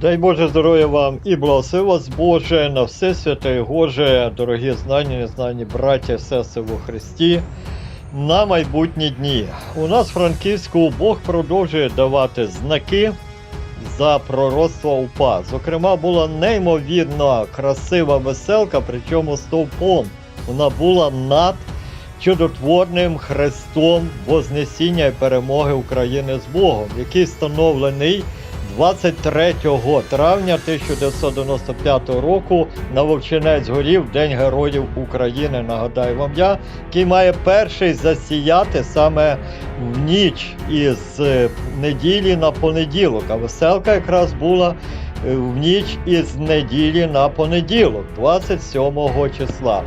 Дай Боже здоров'я вам і благослови вас Боже на все святе і Боже, дорогі знані, незнані браття і сестри во Христі, на майбутні дні. У нас в Франківську Бог продовжує давати знаки за пророцтво УПА. Зокрема, була неймовірно красива веселка, причому стовпом. Вона була над чудотворним хрестом Вознесіння і перемоги України з Богом, який встановлений 23 травня 1995 року на Вовчинець горів День Героїв України. Нагадаю вам я, який має перший засіяти саме в ніч із неділі на понеділок. А веселка якраз була е, в ніч із неділі на понеділок, 27 числа.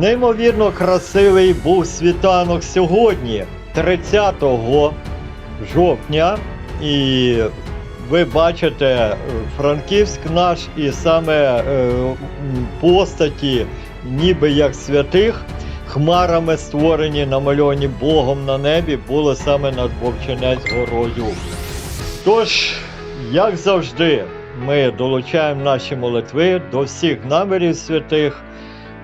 Неймовірно красивий був світанок сьогодні, 30 жовтня, і ви бачите е, Франківськ наш і саме е, постаті, ніби як святих, хмарами створені, намальовані Богом на небі, були саме над Вовчинець горою. Тож, як завжди, ми долучаємо наші молитви до всіх намірів святих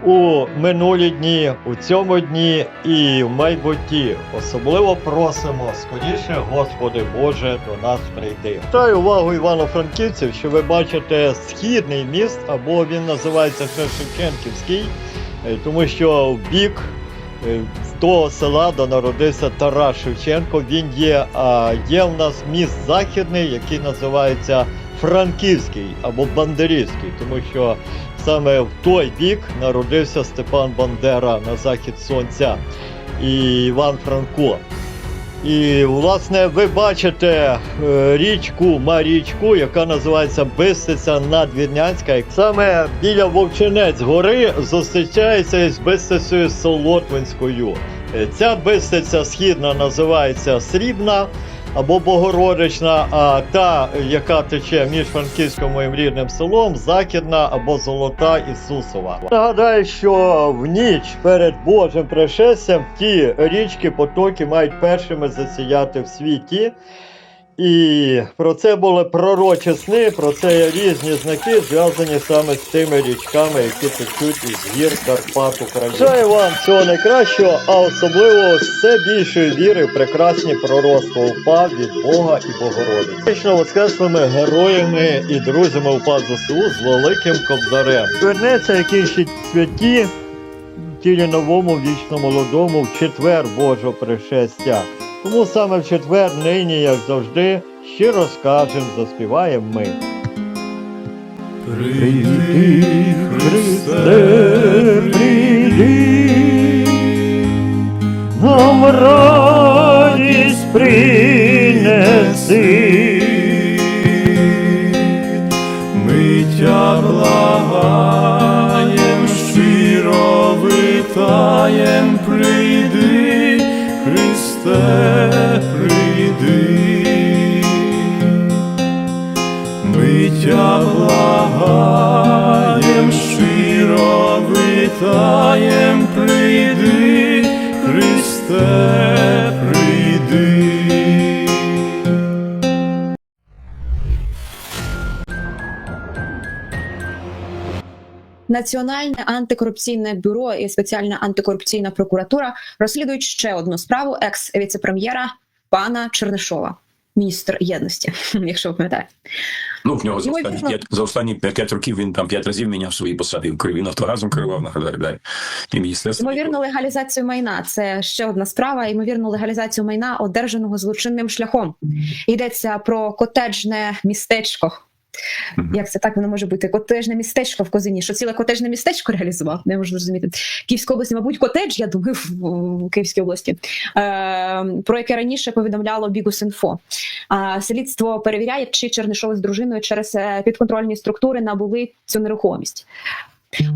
у минулі дні, у цьому дні і в майбутті. Особливо просимо, скоріше, Господи Боже, до нас прийди. Вітаю увагу івано-франківців, що ви бачите східний міст, або він називається ще Шевченківський, е, тому що в бік е, того села, де народився Тарас Шевченко, він є, а є в нас міст західний, який називається Франківський або Бандерівський, тому що саме в той бік народився Степан Бандера на захід сонця і Іван Франко. І, власне, ви бачите е, річку Марічку, яка називається Бистиця Надвірнянська. Саме біля Вовчинець гори зустрічається із Бистицею Солотвинською. Е, Ця бистиця східна називається Срібна або Богородична, а та, яка тече між Франківським моїм рідним селом, Західна або Золота Ісусова. Нагадаю, що в ніч перед Божим пришестям ті річки, потоки мають першими засіяти в світі. І про це були пророчі сни, про це є різні знаки, зв'язані саме з тими річками, які течуть із гір Карпат України. Бажаю вам всього найкращого, а особливо все більшої віри в прекрасні пророцтва УПА від Бога і Богородиці. Вічно воскреслими героями і друзями УПА ЗСУ з великим кобзарем. Вернеться якісь святі тілі новому, вічно молодому, в четвер Божого пришестя. Тому саме в четвер, нині, як завжди, щиро скажем, заспіваємо ми. Прийди, Христе, прийди, нам радість принеси. Витаєм, прийди, Христе, прийди. Національне антикорупційне бюро і спеціальна антикорупційна прокуратура розслідують ще одну справу екс-віцепрем'єра пана Чернишова, міністр єдності, якщо ви пам'ятаєте. Ну, в нього за останні п'ять за останні п'ять років він там п'ять разів міняв свої посади. Він нафтогазом керував, нагадаю, да, і міністерство. Ймовірно, легалізацію майна це ще одна справа. Ймовірно, легалізацію майна одержаного злочинним шляхом. Йдеться про котеджне містечко. Як це так воно може бути? Котежне містечко в Козині. Що ціле котежне містечко реалізував? Не можу зрозуміти. Київська область, мабуть, котедж, я думаю, в, Київській області, е, про яке раніше повідомляло Бігус.Інфо. А слідство перевіряє, чи Чернишов з дружиною через е, підконтрольні структури набули цю нерухомість.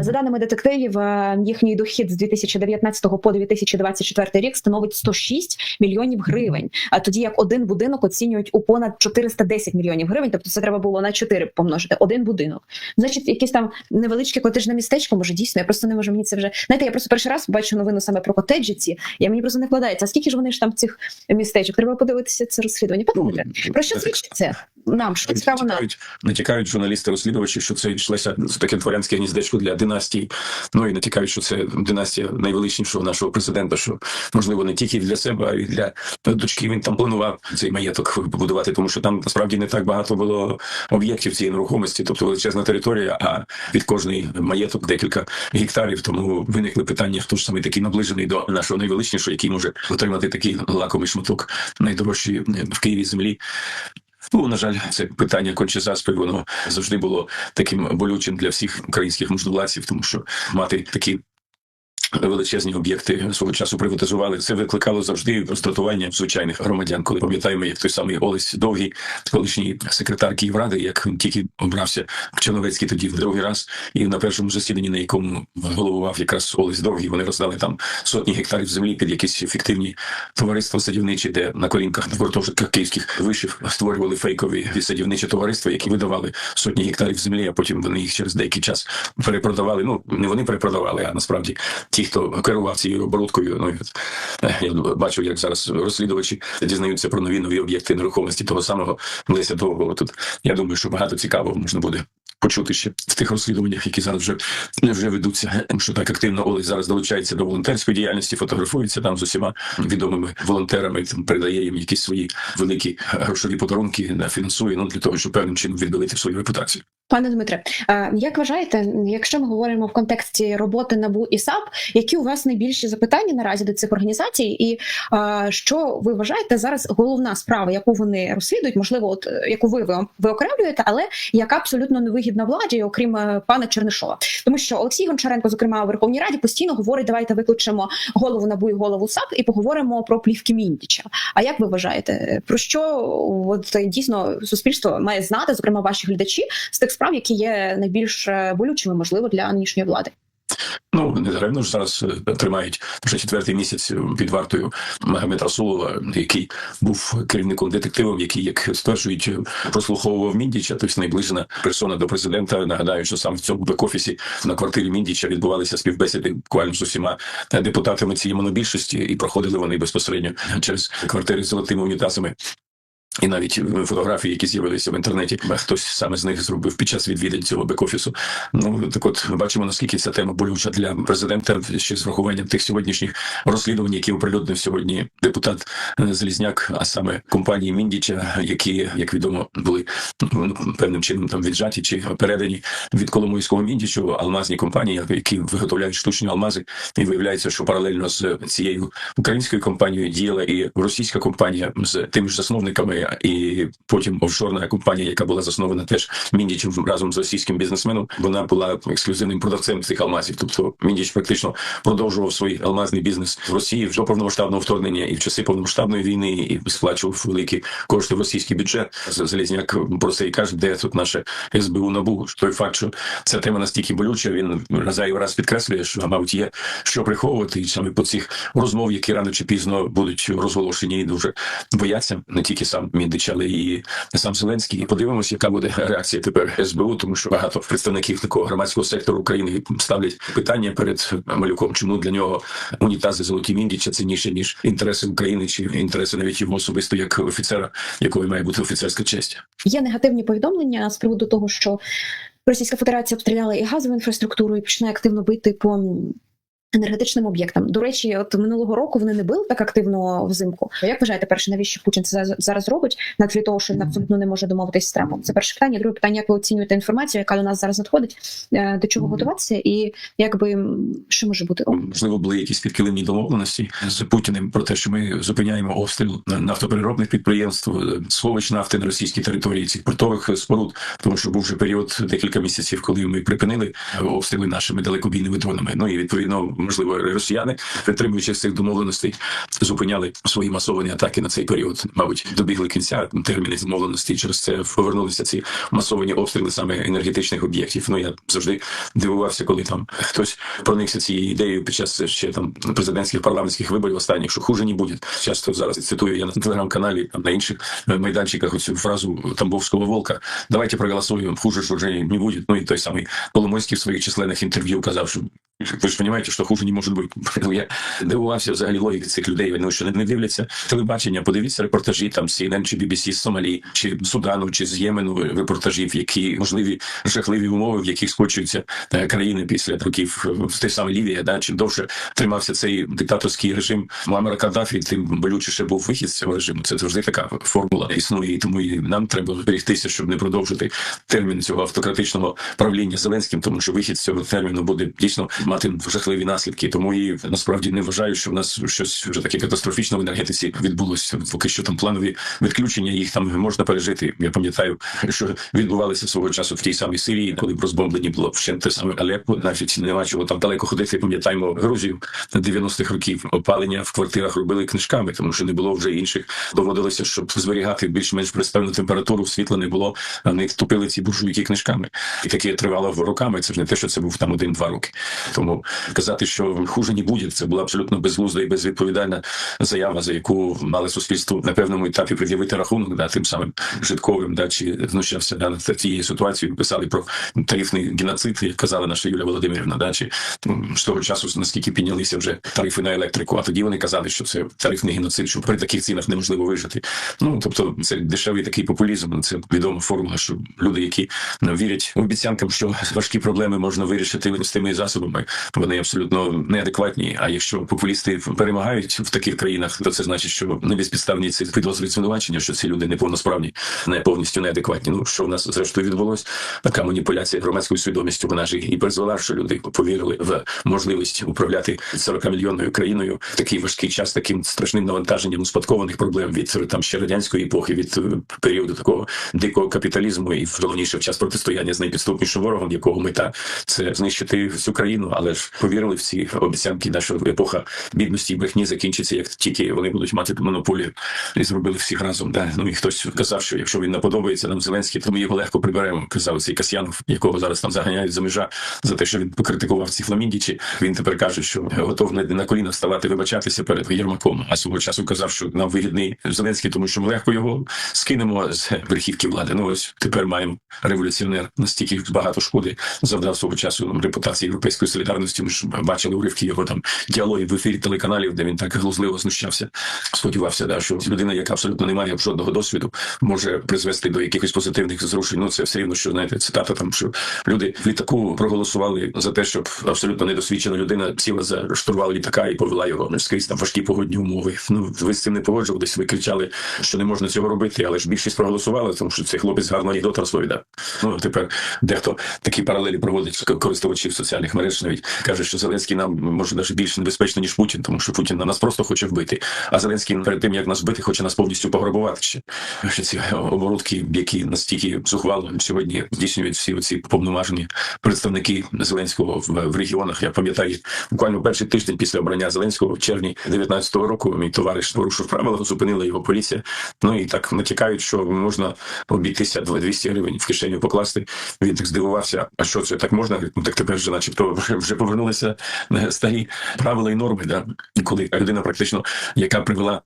За даними детективів, е, їхній дохід з 2019 по 2024 рік становить 106 мільйонів гривень. А тоді як один будинок оцінюють у понад 410 мільйонів гривень, тобто це треба було на 4 помножити. Один будинок. Значить, якесь там невеличке котеджне містечко, може дійсно. Я просто не можу мені це вже. Знаєте, я просто перший раз бачу новину саме про котеджі ці. Я мені просто не вкладається. А скільки ж вони ж там цих містечок? Треба подивитися це розслідування. Пане Дмитре, про що свідчить це? Нам що цікаво. Натякають, натякають журналісти-розслідувачі, що це йшлося таке дворянське гніздечко для династії. Ну і натякають, що це династія найвеличнішого нашого президента. Що можливо не тільки для себе, а й для дочки. Він там планував цей маєток побудувати, тому що там насправді не так багато було об'єктів цієї нерухомості, тобто величезна територія. А від кожний маєток декілька гектарів. Тому виникли питання, хто ж саме такий наближений до нашого найвеличнішого, який може отримати такий лакомий шматок найдорожчої в Києві землі. Ну, на жаль, це питання конче кончезаспи, воно завжди було таким болючим для всіх українських можновладців, тому що мати такі. Величезні об'єкти свого часу приватизували. Це викликало завжди роздратування звичайних громадян. Коли пам'ятаємо, як той самий Олесь Довгий, колишній секретар Київради, як він тільки обрався в Черновецький тоді в другий раз, і на першому засіданні, на якому головував якраз Олесь Довгий, вони роздали там сотні гектарів землі під якісь фіктивні товариства садівничі, де на колінках на гуртожитках київських вишів створювали фейкові садівничі товариства, які видавали сотні гектарів землі, а потім вони їх через деякий час перепродавали. Ну не вони перепродавали, а насправді ті, хто керував цією оборудкою. Ну е, я бачу, як зараз розслідувачі дізнаються про нові нові об'єкти нерухомості того самого Леся Довгого. Тут я думаю, що багато цікавого можна буде. Почути ще в тих розслідуваннях, які зараз вже вже ведуться, що так активно Олесь зараз долучається до волонтерської діяльності, фотографується там з усіма відомими волонтерами, там передає їм якісь свої великі грошові подарунки, фінансує ну для того, щоб певним чином відбилити свою репутацію. Пане Дмитре, е, як вважаєте, якщо ми говоримо в контексті роботи НАБУ і САП, які у вас найбільші запитання наразі до цих організацій, і е, що ви вважаєте зараз головна справа, яку вони розслідують, можливо, от е, яку ви ви- виокремлюєте, але яка абсолютно невигідна владі, окрім пана Чернишова, тому що Олексій Гончаренко, зокрема у Верховній Раді, постійно говорить: давайте викличемо голову НАБУ і голову САП і поговоримо про плівки Міндіча. А як ви вважаєте, про що от дійсно суспільство має знати, зокрема ваші глядачі, з тих справ, які є найбільш е, болючими, можливо, для нинішньої влади? Ну не даремно ж зараз е, тримають вже четвертий місяць е, під вартою Магомед Расулова, який був керівником детективом, який, як стверджують, прослуховував Міндіча, тобто найближена персона до президента. Нагадаю, що саме в цьому бек-офісі на квартирі Міндіча відбувалися співбесіди буквально з усіма депутатами цієї монобільшості, і проходили вони безпосередньо через квартири з золотими унітазами. І навіть фотографії, які з'явилися в інтернеті, хтось саме з них зробив під час відвідин цього бек-офісу. Ну так от бачимо, наскільки ця тема болюча для президента ще з врахуванням тих сьогоднішніх розслідувань, які оприлюднив сьогодні депутат е, Залізняк, а саме компанії Міндіча, які, як відомо, були ну, певним чином там віджаті чи передані від Коломойського Міндічу алмазні компанії, які виготовляють штучні алмази. І виявляється, що паралельно з цією українською компанією діяла і російська компанія з тими ж засновниками, і потім офшорна компанія, яка була заснована теж Міндічем разом з російським бізнесменом. Вона була ексклюзивним продавцем цих алмазів. Тобто Міндіч практично продовжував свій алмазний бізнес в Росії вже повномасштабного вторгнення і в часи повномасштабної війни, і сплачував великі кошти в російський бюджет. Залізняк про це і каже, де тут наше СБУ НАБУ. Той факт, що ця тема настільки болюча, він раз раз підкреслює, що мабуть є що приховувати, і саме по цих розмов, які рано чи пізно будуть розголошені, і дуже бояться не тільки сам Міндич, але і сам Зеленський. Подивимося, яка буде реакція тепер СБУ, тому що багато представників такого громадського сектору України ставлять питання перед малюком, чому для нього унітази золоті Міндіча цінніше ніж інтереси України чи інтереси навіть його особисто як офіцера, якої має бути офіцерська честь. Є негативні повідомлення з приводу того, що Російська Федерація обстріляла і газову інфраструктуру і починає активно бити по енергетичним об'єктам. До речі, от минулого року вони не били так активно взимку. Як вважаєте, перше, навіщо Путін це за- зараз робить на тлі того, що він абсолютно не може домовитись з Трампом? Це перше питання. Друге питання, як ви оцінюєте інформацію, яка до нас зараз надходить, Е, до чого готуватися, і якби що може бути? Можливо, були якісь підкилимні домовленості з Путіним про те, що ми зупиняємо обстріл нафтопереробних підприємств, е, сховищ нафти на російській території, цих портових споруд, тому що був вже період декілька місяців, коли ми припинили е, обстріли нашими далекобійними дронами. Ну і відповідно можливо, росіяни, підтримуючи цих домовленостей, зупиняли свої масовані атаки на цей період. Мабуть, добігли кінця терміни домовленостей. Через це повернулися ці масовані обстріли саме енергетичних об'єктів. Ну я завжди дивувався, коли там хтось проникся цією ідеєю під час ще там президентських парламентських виборів останніх, що хуже не буде. Часто зараз цитую я на телеграм-каналі, там на інших е, майданчиках оцю фразу Тамбовського волка. Давайте проголосуємо, хуже ж уже не буде. Ну і той самий Коломойський в своїх численних інтерв'ю казав, що ви ж розумієте, що хуже не може бути. Я дивувався взагалі логіки цих людей. Ну що не дивляться телебачення. Подивіться репортажі там CNN чи BBC з Сомалі, чи Судану, чи з Ємену репортажів, які можливі жахливі умови, в яких скочуються е, країни після років в той самий Лівія. Да, чим довше тримався цей диктаторський режим Муаммара Каддафі, тим болючіше був вихід з цього режиму. Це завжди така формула існує, і тому і нам треба зберегтися, щоб не продовжити термін цього автократичного правління Зеленським, тому що вихід з цього терміну буде дійсно мати жахливі наслідки. Тому і насправді не вважаю, що в нас щось вже таке катастрофічне в енергетиці відбулося. Поки що там планові відключення їх там можна пережити. Я пам'ятаю, що відбувалися свого часу в тій самій Сирії, коли б розбомблені було ще те саме Алеппо. Навіть нема чого там далеко ходити. Пам'ятаємо Грузію 90-х років. Опалення в квартирах робили книжками, тому що не було вже інших. Доводилося, щоб зберігати більш-менш пристойну температуру, світла не було. А вони топили ці буржуйки книжками, і таке тривало роками. Це ж не те, що це був там один-два роки. Тому казати, що хуже не буде, це була абсолютно безглузда і безвідповідальна заява, за яку мали суспільство на певному етапі пред'явити рахунок, да, тим самим житковим, да, чи знущався да, над цією ситуацією. Писали про тарифний геноцид, як казала наша Юлія Володимирівна. Да, чи ну, з того часу наскільки піднялися вже тарифи на електрику. А тоді вони казали, що це тарифний геноцид, що при таких цінах неможливо вижити. Ну тобто, це дешевий такий популізм. Це відома формула, що люди, які ну, вірять обіцянкам, що важкі проблеми можна вирішити простими засобами, вони абсолютно неадекватні. А якщо популісти перемагають в таких країнах, то це значить, що не безпідставні ці підозри звинувачення, що ці люди неповносправні, не повністю неадекватні. Ну що в нас зрештою відбулось? Така маніпуляція громадською свідомістю вона ж і призвела, що люди повірили в можливість управляти 40 мільйонною країною в такий важкий час, таким страшним навантаженням успадкованих проблем від там ще радянської епохи, від е, періоду такого дикого капіталізму, і головніше в час протистояння з найпідступнішим ворогом, якого мета це знищити всю країну, але ж повірили в ці обіцянки, що епоха бідності і брехні закінчиться, як тільки вони будуть мати монополію і зробили всіх разом. Да. Ну і хтось казав, що якщо він не подобається нам Зеленський, то ми його легко приберемо. Казав цей Касьянов, якого зараз там заганяють за межа за те, що він покритикував ці фламіндічі. Він тепер каже, що готов на, на коліна вставати, вибачатися перед Єрмаком. А свого часу казав, що нам вигідний Зеленський, тому що ми легко його скинемо з верхівки влади. Ну ось тепер маємо революціонер настільки багато шкоди завдав свого часу репутації європейської солідарності. Ми ж бачили уривки його там діалогів в ефірі телеканалів, де він так глузливо знущався. Сподівався, да, що людина, яка абсолютно не має жодного досвіду, може призвести до якихось позитивних зрушень. Ну це все рівно, що знаєте, цитата там, що люди в літаку проголосували за те, щоб абсолютно недосвідчена людина сіла за штурвал літака і повела його скрізь там важкі погодні умови. Ну ви з цим не погоджувались. Ви кричали, що не можна цього робити, але ж більшість проголосувала, тому що цей хлопець гарно анекдот розповідав. Ну тепер дехто такі паралелі проводить користувачів соціальних мереж. Навіть каже, що Зеленський нам може навіть більш небезпечно ніж Путін, тому що Путін на нас просто хоче вбити. А Зеленський перед тим як нас вбити, хоче нас повністю пограбувати ще. Ці оборудки, які настільки зухвало сьогодні здійснюють всі оці повноважені представники Зеленського в, в регіонах. Я пам'ятаю, буквально перший тиждень після обрання Зеленського в червні 19-го року мій товариш порушив правила, зупинила його поліція. Ну і так натякають, що можна обійтися 200 гривень в кишеню покласти. Він так здивувався. А що це так можна? Ну так тепер вже, начебто, вже, повернулися старі правила і норми. Да? Коли людина практично, яка привела.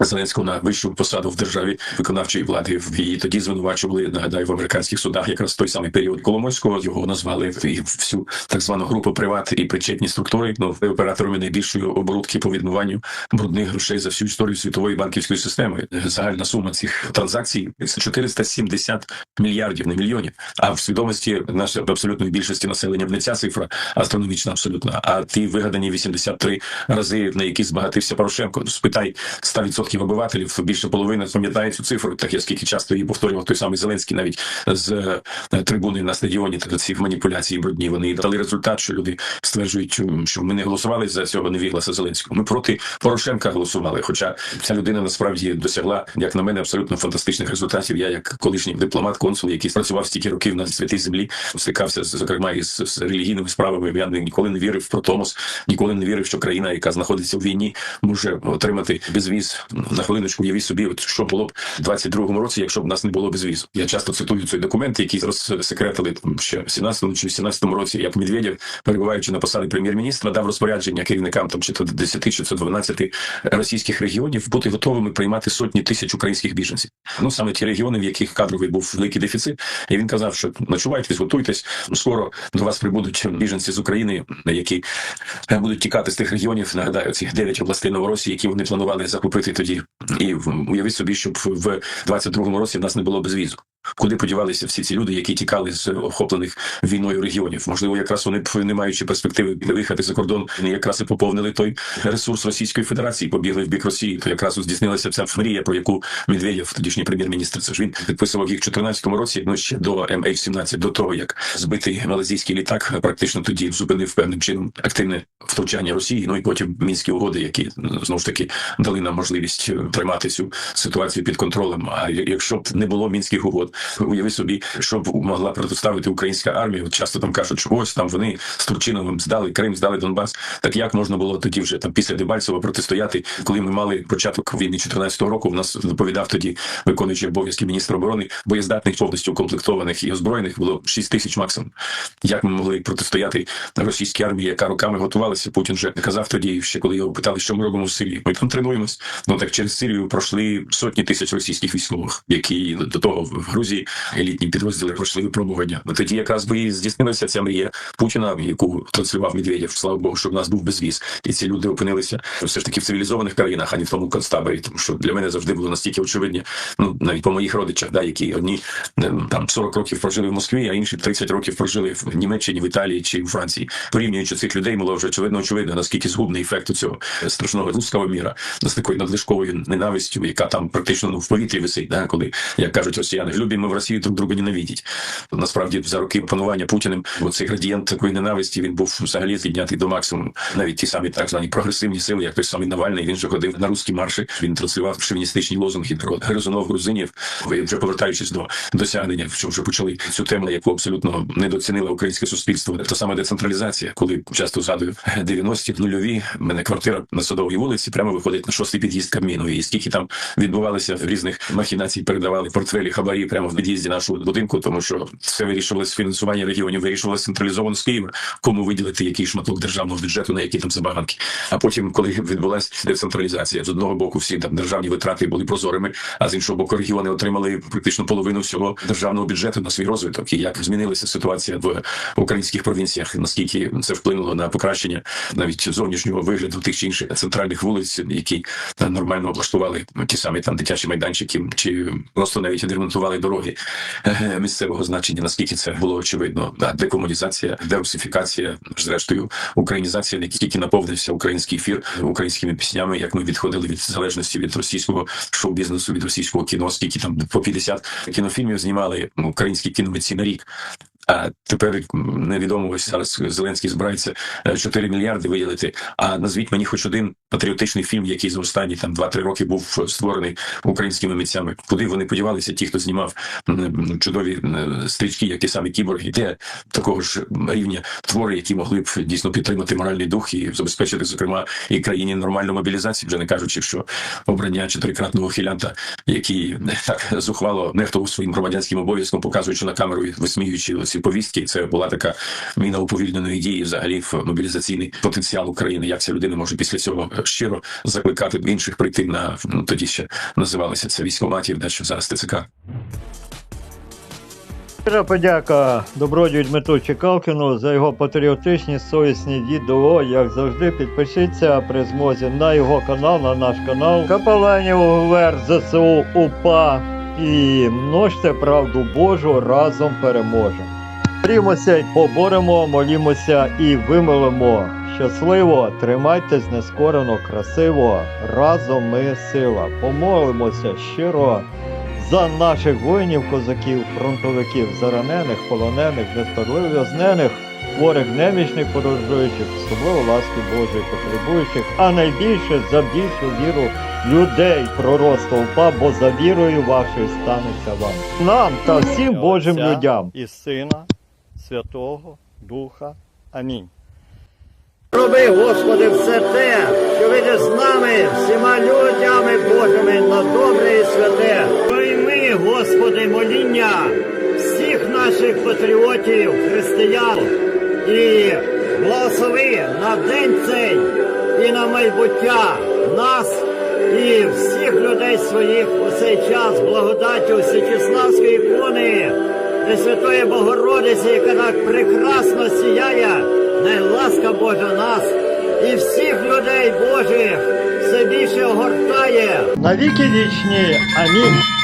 Зеленського на вищу посаду в державі виконавчої влади в її тоді звинувачували нагадаю в американських судах якраз той самий період Коломойського його назвали і всю так звану групу приват і причетні структури ну операторами найбільшої оборудки по відмиванню брудних грошей за всю історію світової банківської системи. Загальна сума цих транзакцій 470 мільярдів, не мільйонів. А в свідомості нашої абсолютної більшості населення не ця цифра астрономічна, абсолютно. А ті вигадані 83 рази, на які збагатився Порошенко. Спитай 100% 50% обивателів, більше половини пам'ятає цю цифру, так я скільки часто її повторював той самий Зеленський, навіть з е, трибуни на стадіоні та ці маніпуляції брудні. Вони дали результат, що люди стверджують, що ми не голосували за цього невігласа Зеленського. Ми проти Порошенка голосували. Хоча ця людина насправді досягла, як на мене, абсолютно фантастичних результатів. Я, як колишній дипломат, консул, який працював стільки років на святій землі, стикався зокрема із з релігійними справами. Я ніколи не вірив про Томос, ніколи не вірив, що країна, яка знаходиться в війні, може отримати безвіз. На хвилиночку уявіть собі, що було б в 22-му році, якщо б нас не було безвізу. Я часто цитую цей документ, який розсекретили там ще в 17-му чи 18-му році, як Медведєв, перебуваючи на посаді прем'єр-міністра, дав розпорядження керівникам там чи то 10 чи то 12 російських регіонів бути готовими приймати сотні тисяч українських біженців. Ну саме ті регіони, в яких кадровий був великий дефіцит. І він казав, що ночувайтесь, готуйтесь. Скоро до вас прибудуть біженці з України, які е, будуть тікати з тих регіонів. Нагадаю, ці 9 областей Новоросії, які вони планували закупити тоді. І в- уявіть собі, щоб в 22-му році в нас не було безвізу. Куди подівалися всі ці люди, які тікали з охоплених війною регіонів? Можливо, якраз вони не маючи перспективи виїхати за кордон, якраз і поповнили той ресурс Російської Федерації, побігли в бік Росії. То якраз здійснилася ця мрія, про яку Медведєв, тодішній прем'єр-міністр, це ж він підписував їх в 14-му році. Ну ще до MH17, до того як збитий малазійський літак практично тоді зупинив певним чином активне втручання Росії. Ну і потім мінські угоди, які знову ж таки дали нам можливість тримати цю ситуацію під контролем. А якщо б не було мінських угод, уяви собі, що б могла протиставити українська армія. От часто там кажуть, що ось там вони з Турчиновим здали Крим, здали Донбас. Так як можна було тоді вже там після Дебальцева протистояти, коли ми мали початок війни 14-го року? В нас доповідав тоді виконуючий обов'язки міністра оборони, боєздатних повністю укомплектованих і озброєних було 6 тисяч максимум. Як ми могли протистояти російській армії, яка роками готувалася? Путін вже казав тоді, ще коли його питали, що ми робимо в Сирії. Ми там тренуємось. Ну так через Сирію пройшли сотні тисяч російських військових, які до того в Грузії елітні підрозділи пройшли випробування. Ну тоді якраз би і здійснилася ця мрія Путіна, яку транслював Медведєв. Слава Богу, щоб в нас був безвіз, і ці люди опинилися все ж таки в цивілізованих країнах, а не в тому концтаборі. Тому що для мене завжди було настільки очевидні, ну навіть по моїх родичах, да, які одні е, там 40 років прожили в Москві, а інші 30 років прожили в Німеччині, в Італії чи у Франції. Порівнюючи цих людей, було вже очевидно, очевидно, наскільки згубний ефект у цього страшного русского міра з такою надлишковою ненавистю, яка там практично ну в повітрі висить, да, коли як кажуть росіяни, любимо в Росії друг друга ненавидіть. Насправді за роки панування Путіним цей градієнт такої ненависті він був взагалі піднятий до максимуму. Навіть ті самі так звані прогресивні сили, як той самий Навальний, він же ходив на русські марші. Він транслював шовіністичні лозунги гризунов грузинів. Вже повертаючись до досягнення, що вже почали цю тему, яку абсолютно недоцінило українське суспільство. Та саме децентралізація, коли часто згадую 90-ті, нульові. Мене квартира на садовій вулиці прямо виходить на шостий під'їзд Кабміну. І скільки там відбувалося різних махінацій, передавали портфелі хабарі прямо в під'їзді нашого будинку, тому що все вирішувалось фінансування регіонів, вирішувалось централізовано з Києва, кому виділити який шматок державного бюджету на які там забаганки. А потім, коли відбулася децентралізація, з одного боку всі там державні витрати були прозорими, а з іншого боку, регіони отримали практично половину всього державного бюджету на свій розвиток. І як змінилася ситуація в українських провінціях, наскільки це вплинуло на покращення навіть зовнішнього вигляду тих чи інших центральних вулиць, які нормально облаштували ті самі там дитячі майданчики, чи просто навіть відремонтували дороги е, місцевого значення. Наскільки це було очевидно, да, декомунізація, дерусифікація, зрештою, українізація, не тільки наповнився український ефір українськими піснями, як ми відходили від залежності від російського шоу-бізнесу, від російського кіно, скільки там по 50 кінофільмів знімали українські кіномитці на рік. А тепер невідомо ось зараз Зеленський збирається е, 4 мільярди виділити. А назвіть мені хоч один патріотичний фільм, який за останні там 2-3 роки був створений українськими митцями. Куди вони подівалися? Ті, хто знімав чудові стрічки, як ті самі кіборги, де такого ж рівня твори, які могли б дійсно підтримати моральний дух і забезпечити, зокрема, і країні нормальну мобілізацію, вже не кажучи, що обрання чотирикратного хілянта, який не так зухвало нехтував своїм громадянським обов'язком, показуючи на камеру і висміюючи ці повістки. Це була така міна уповільненої дії взагалі в мобілізаційний потенціал України. Як ця людина може після цього щиро закликати інших прийти на ну, тоді ще називалося це військоматів, де що зараз ТЦК. Щира подяка добродію Дмитру Чекалкіну за його патріотичні совісні відео. Як завжди, підпишіться при змозі на його канал, на наш канал. Капеланів УВР ЗСУ УПА і множте правду Божу разом переможемо. Борімося й поборемо, молімося і вимолимо, щасливо, тримайтесь нескорено, красиво. Разом ми сила. Помолимося щиро за наших воїнів, козаків, фронтовиків, заранених, полонених, несправедливо в'язнених, хворих, немічних, подорожуючих, особливо ласки Божої потребуючих, а найбільше за більшу віру людей пророцтва упа, бо за вірою вашою станеться вам. Нам та всім Божим людям. І Сина, Святого Духа. Амінь. Роби, Господи, все те, що видиш з нами, всіма людями Божими на добре і святе. Прийми, Господи, моління всіх наших патріотів, християн і благослови на день цей і на майбуття нас і всіх людей своїх у цей час благодаттю Січеславської ікони Пресвятої Богородиці, яка так прекрасно сіяє, най ласка Божа нас і всіх людей Божих все більше огортає. Навіки вічні. Амінь.